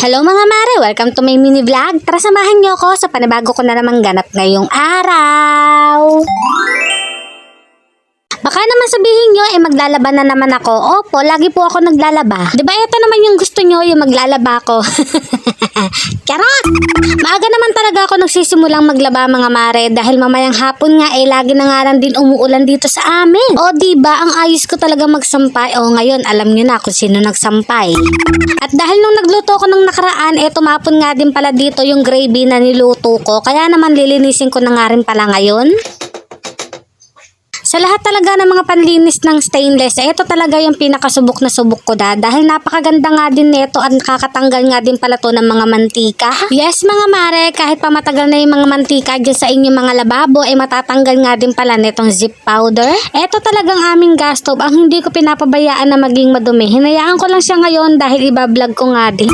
Hello mga mare! Welcome to my mini vlog. Tara samahan niyo ako sa panibago ko na namang ganap ngayong araw. Baka naman sabihin nyo, eh maglalaba na naman ako. Opo, lagi po ako naglalaba. Ba ito naman yung gusto nyo, yung maglalaba ko? Charot! Maaga naman talaga ako nagsisimulang maglaba mga mare dahil mamayang hapon nga eh lagi na nga lang din umuulan dito sa amin. O di ba ang ayos ko talaga magsampay. O ngayon alam nyo na kung sino nagsampay. At dahil nung nagluto ko nung nakaraan, eh tumapon nga din pala dito yung gravy na niluto ko. Kaya naman lilinisin ko na nga rin pala ngayon. Sa lahat talaga ng mga panlinis ng stainless, ito talaga yung pinakasubok na subok ko da. Dahil napakaganda nga din nito at nakakatanggal nga din pala to ng mga mantika. Yes mga mare, kahit pa matagal na yung mga mantika dyan sa inyong mga lababo, eh matatanggal nga din pala nitong zip powder. Ito talagang aming gas stove ang hindi ko pinapabayaan na maging madumi. Hinayaan ko lang siya ngayon dahil iba-vlog ko nga din.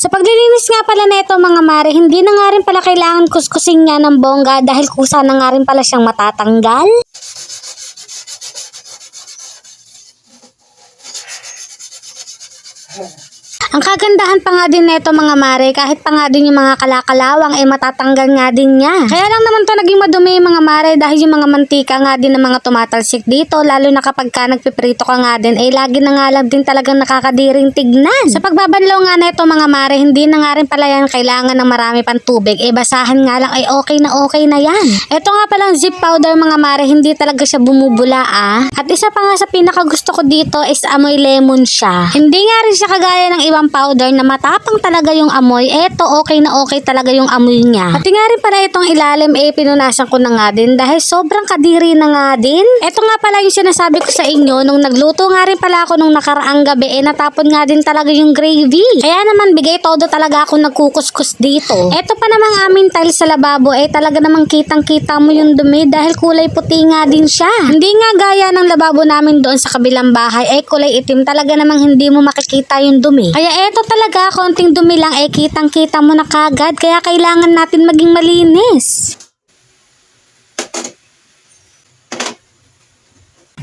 Sa paglilinis nga pala nito mga mare, hindi na nga rin pala kailangan kuskusin niya ng bongga dahil kusa na nga rin pala siyang matatanggal. Yeah. Ang kagandahan pa nga din nito mga mare, kahit pa nga din yung mga kalakalawang ay matatanggal nga din niya. Kaya lang naman to naging madumi mga mare dahil yung mga mantika nga din ng mga tumatalsik dito, lalo na kapag ka nagpiprito ka nga din, ay lagi na nga lang din talagang nakakadiring tignan. Sa pagbabanlaw nga nito mga mare, hindi na nga rin pala yan kailangan ng marami pang tubig, eh basahan nga lang ay okay na okay na yan. Ito nga palang zip powder mga mare, hindi talaga siya bumubula ah. At isa pa nga sa pinaka gusto ko dito is amoy lemon siya. Hindi nga rin siya kagaya ng ibang powder na matapang talaga yung amoy. Eto okay na okay talaga yung amoy niya. Pati nga rin pala itong ilalim eh pinunasan ko na nga din dahil sobrang kadiri na nga din. Ito nga pala yung sinasabi ko sa inyo nung nagluto nga rin pala ako nung nakaraang gabi eh natapon nga din talaga yung gravy. Kaya naman bigay todo talaga ako nagkukuskus dito. Ito pa namang aming tile sa lababo eh talaga namang kitang kita mo yung dumi dahil kulay puti nga din siya. Hindi nga gaya ng lababo namin doon sa kabilang bahay ay kulay itim talaga namang hindi mo makikita yung dumi. Kaya eto talaga konting dumi lang eh kitang kita mo na kagad kaya kailangan natin maging malinis.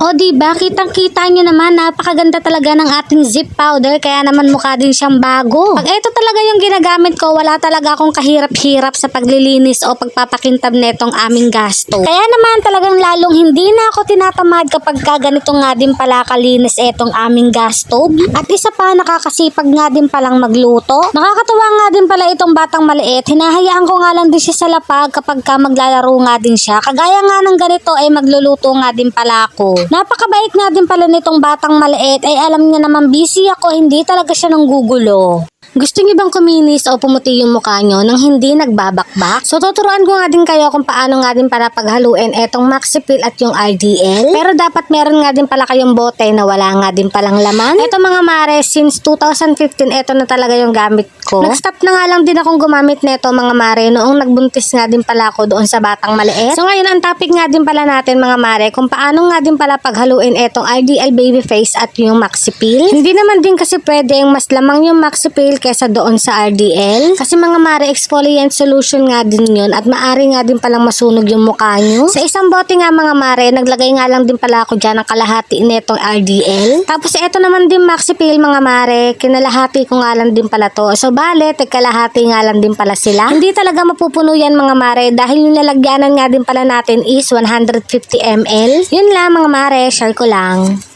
O di ba kitang-kita nyo naman napakaganda talaga ng ating zip powder kaya naman mukha din siyang bago. Pag ito talaga yung ginagamit ko, wala talaga akong kahirap-hirap sa paglilinis o pagpapakintab netong aming gasto. Kaya naman talagang lalong hindi na ako tinatamad kapag ka ganito nga din pala kalinis etong aming gasto. At isa pa nakakasipag nga din palang magluto. Nakakatuwa nga din pala itong batang maliit. Hinahayaan ko nga lang din siya sa lapag kapag ka maglalaro nga din siya. Kagaya nga ng ganito ay magluluto nga din pala ako. Napakabait nga din pala nitong batang maliit ay alam niya naman busy ako hindi talaga siya nang gugulo. Gusto niyo bang kuminis o pumuti yung mukha nyo nang hindi nagbabakbak? So tuturuan ko nga din kayo kung paano nga din para paghaluin etong Maxipil at yung RDL. Pero dapat meron nga din pala kayong bote na wala nga din palang laman. Ito mga mare, since 2015, ito na talaga yung gamit ko. Nag-stop na nga lang din akong gumamit nito mga mare noong nagbuntis nga din pala ako doon sa batang maliit. So ngayon ang topic nga din pala natin mga mare kung paano nga din pala paghaluin etong RDL baby face at yung Maxipil. Hindi naman din kasi pwedeng mas lamang yung Maxipil kesa doon sa RDL. Kasi mga mare exfoliant solution nga din yun at maari nga din palang masunog yung mukha nyo. Sa isang bote nga mga mare, naglagay nga lang din pala ako dyan ng kalahati netong RDL. Tapos ito naman din Maxipil mga mare, kinalahati ko nga lang din pala to. So bale, kalahati nga lang din pala sila. Hindi talaga mapupuno yan mga mare dahil yung lalagyanan nga din pala natin is 150 ml. Yun lang mga mare, share ko lang.